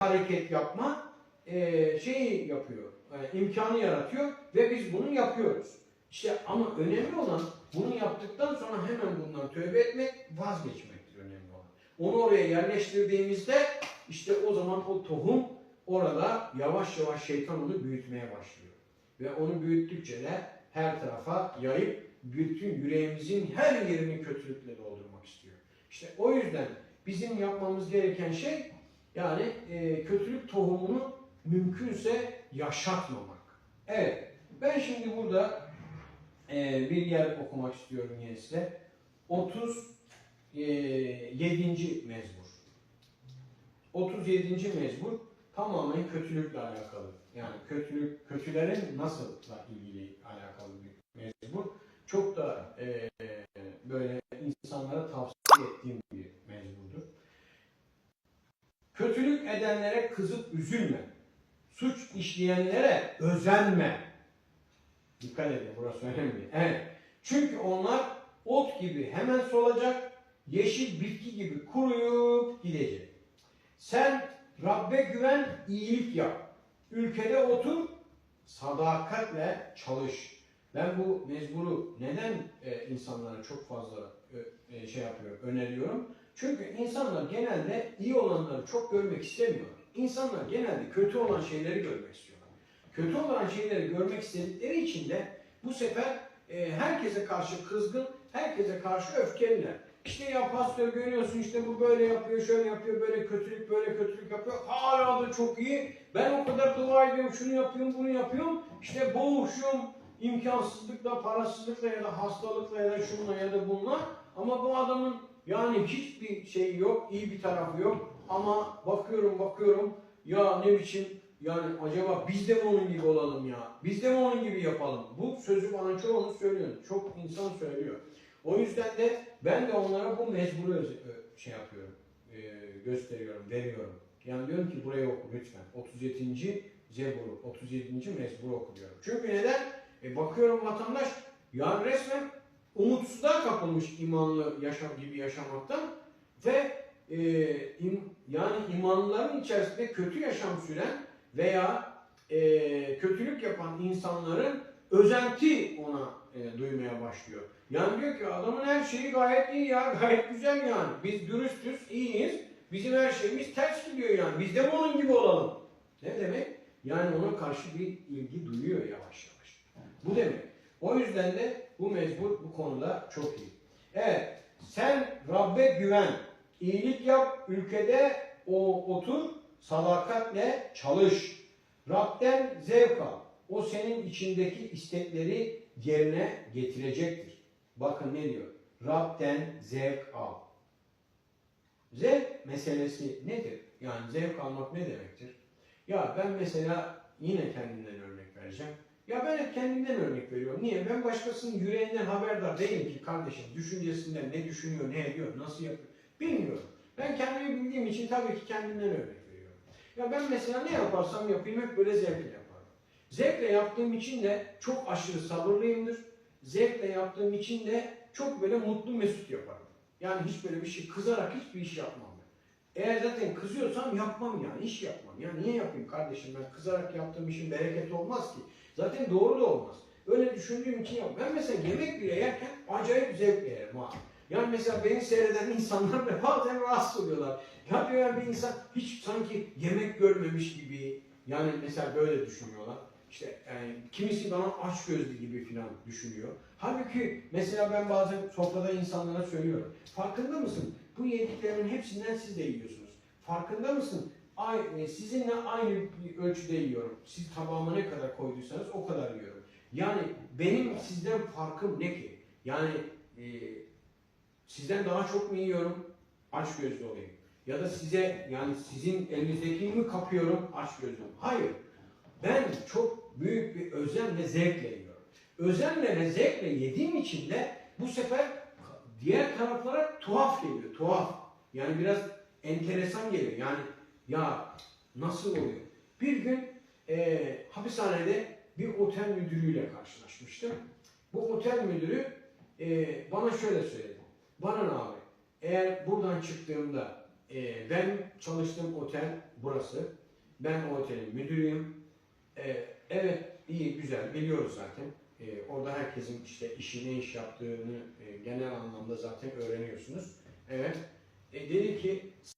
hareket yapma e, şeyi yapıyor, e, imkanı yaratıyor ve biz bunu yapıyoruz. İşte ama önemli olan bunu yaptıktan sonra hemen bundan tövbe etmek, vazgeçmektir önemli olan. Onu oraya yerleştirdiğimizde işte o zaman o tohum orada yavaş yavaş şeytan onu büyütmeye başlıyor. Ve onu büyüttükçe de her tarafa yayıp bütün yüreğimizin her yerini kötülükle doldurmak istiyor. İşte o yüzden bizim yapmamız gereken şey yani e, kötülük tohumunu mümkünse yaşatmamak. Evet, ben şimdi burada e, bir yer okumak istiyorum yine size. 37. mezmur. 37. mezmur tamamen kötülükle alakalı. Yani kötülük, kötülerin nasılla ilgili alakalı bir mezmur. Çok da e, böyle insanlara tavsiye ettiğim bir mezmurdur. Kötülük edenlere kızıp üzülme. Suç işleyenlere özenme. Dikkat edin burası önemli. Evet. Çünkü onlar ot gibi hemen solacak, yeşil bitki gibi kuruyup gidecek. Sen Rabbe güven, iyilik yap. Ülkede otur, sadakatle çalış. Ben bu mezmuru neden e, insanlara çok fazla e, e, şey yapıyor, öneriyorum? Çünkü insanlar genelde iyi olanları çok görmek istemiyorlar. İnsanlar genelde kötü olan şeyleri görmek istiyorlar. Kötü olan şeyleri görmek istedikleri için de bu sefer e, herkese karşı kızgın, herkese karşı öfkeliler. İşte ya pastör görüyorsun işte bu böyle yapıyor, şöyle yapıyor, böyle kötülük, böyle kötülük yapıyor. Hala da çok iyi. Ben o kadar dua ediyorum, şunu yapıyorum, bunu yapıyorum. İşte boğuşuyorum imkansızlıkla, parasızlıkla ya da hastalıkla ya da şunla ya da bununla. Ama bu adamın yani hiçbir şey yok, iyi bir tarafı yok. Ama bakıyorum bakıyorum ya ne biçim yani acaba biz de mi onun gibi olalım ya? Biz de mi onun gibi yapalım? Bu sözü bana çoğunu söylüyor. Çok insan söylüyor. O yüzden de ben de onlara bu mecburu ö- şey yapıyorum, e, gösteriyorum, veriyorum. Yani diyorum ki buraya oku lütfen. 37. Zeburu, 37. mezburu oku diyorum. Çünkü neden? E bakıyorum vatandaş yani resmen umutsuzluğa kapılmış imanlı yaşam gibi yaşamaktan ve e, im- yani imanlıların içerisinde kötü yaşam süren veya e, kötülük yapan insanların özenti ona e, duymaya başlıyor. Yani diyor ki adamın her şeyi gayet iyi ya, gayet güzel yani. Biz dürüstüz, iyiyiz. Bizim her şeyimiz ters gidiyor yani. Biz de mi onun gibi olalım? Ne demek? Yani ona karşı bir ilgi duyuyor yavaş yavaş. Bu demek. O yüzden de bu mecbur bu konuda çok iyi. Evet, sen Rabbe güven, iyilik yap, ülkede o otur, sadakatle çalış. Rab'den zevk al. O senin içindeki istekleri yerine getirecektir. Bakın ne diyor? Rab'den zevk al. Zevk meselesi nedir? Yani zevk almak ne demektir? Ya ben mesela yine kendimden örnek vereceğim. Ya ben hep kendimden örnek veriyorum. Niye? Ben başkasının yüreğinden haberdar değilim ki kardeşim. Düşüncesinden ne düşünüyor, ne ediyor, nasıl yapıyor bilmiyorum. Ben kendimi bildiğim için tabii ki kendimden örnek veriyorum. Ya ben mesela ne yaparsam yapayım hep böyle zevkle yaparım. Zevkle yaptığım için de çok aşırı sabırlıyımdır. Zevkle yaptığım için de çok böyle mutlu mesut yaparım. Yani hiç böyle bir şey kızarak hiçbir iş yapmam ben. Eğer zaten kızıyorsam yapmam yani iş yapmam. Ya niye yapayım kardeşim ben kızarak yaptığım işin bereketi olmaz ki. Zaten doğru da olmaz. Öyle düşündüğüm için yap. Ben mesela yemek bile yerken acayip zevkle yerim ha. Yani mesela beni seyreden insanlar da bazen rahatsız oluyorlar. Ya diyor bir insan hiç sanki yemek görmemiş gibi yani mesela böyle düşünüyorlar. İşte yani kimisi bana aç gözlü gibi falan düşünüyor. Halbuki mesela ben bazen sofrada insanlara söylüyorum. Farkında mısın? Bu yediklerimin hepsinden siz de yiyorsunuz. Farkında mısın? Ay, e, sizinle aynı bir ölçüde yiyorum. Siz tabağıma ne kadar koyduysanız o kadar yiyorum. Yani benim sizden farkım ne ki? Yani e, sizden daha çok mu yiyorum? Aç gözlü olayım. Ya da size yani sizin elinizdekini mi kapıyorum? Aç gözlü. Hayır. Ben çok büyük bir özen ve zevkle yiyorum. Özenle ve zevkle yediğim için de bu sefer diğer taraflara tuhaf geliyor. Tuhaf. Yani biraz enteresan geliyor. Yani ya nasıl oluyor? Bir gün e, hapishanede bir otel müdürüyle karşılaşmıştım. Bu otel müdürü e, bana şöyle söyledi. Bana abi eğer buradan çıktığımda e, ben çalıştığım otel burası. Ben o otelin müdürüyüm. E, evet iyi güzel biliyoruz zaten. E, orada herkesin işte işi ne iş yaptığını e, genel anlamda zaten öğreniyorsunuz. Evet. E, dedi ki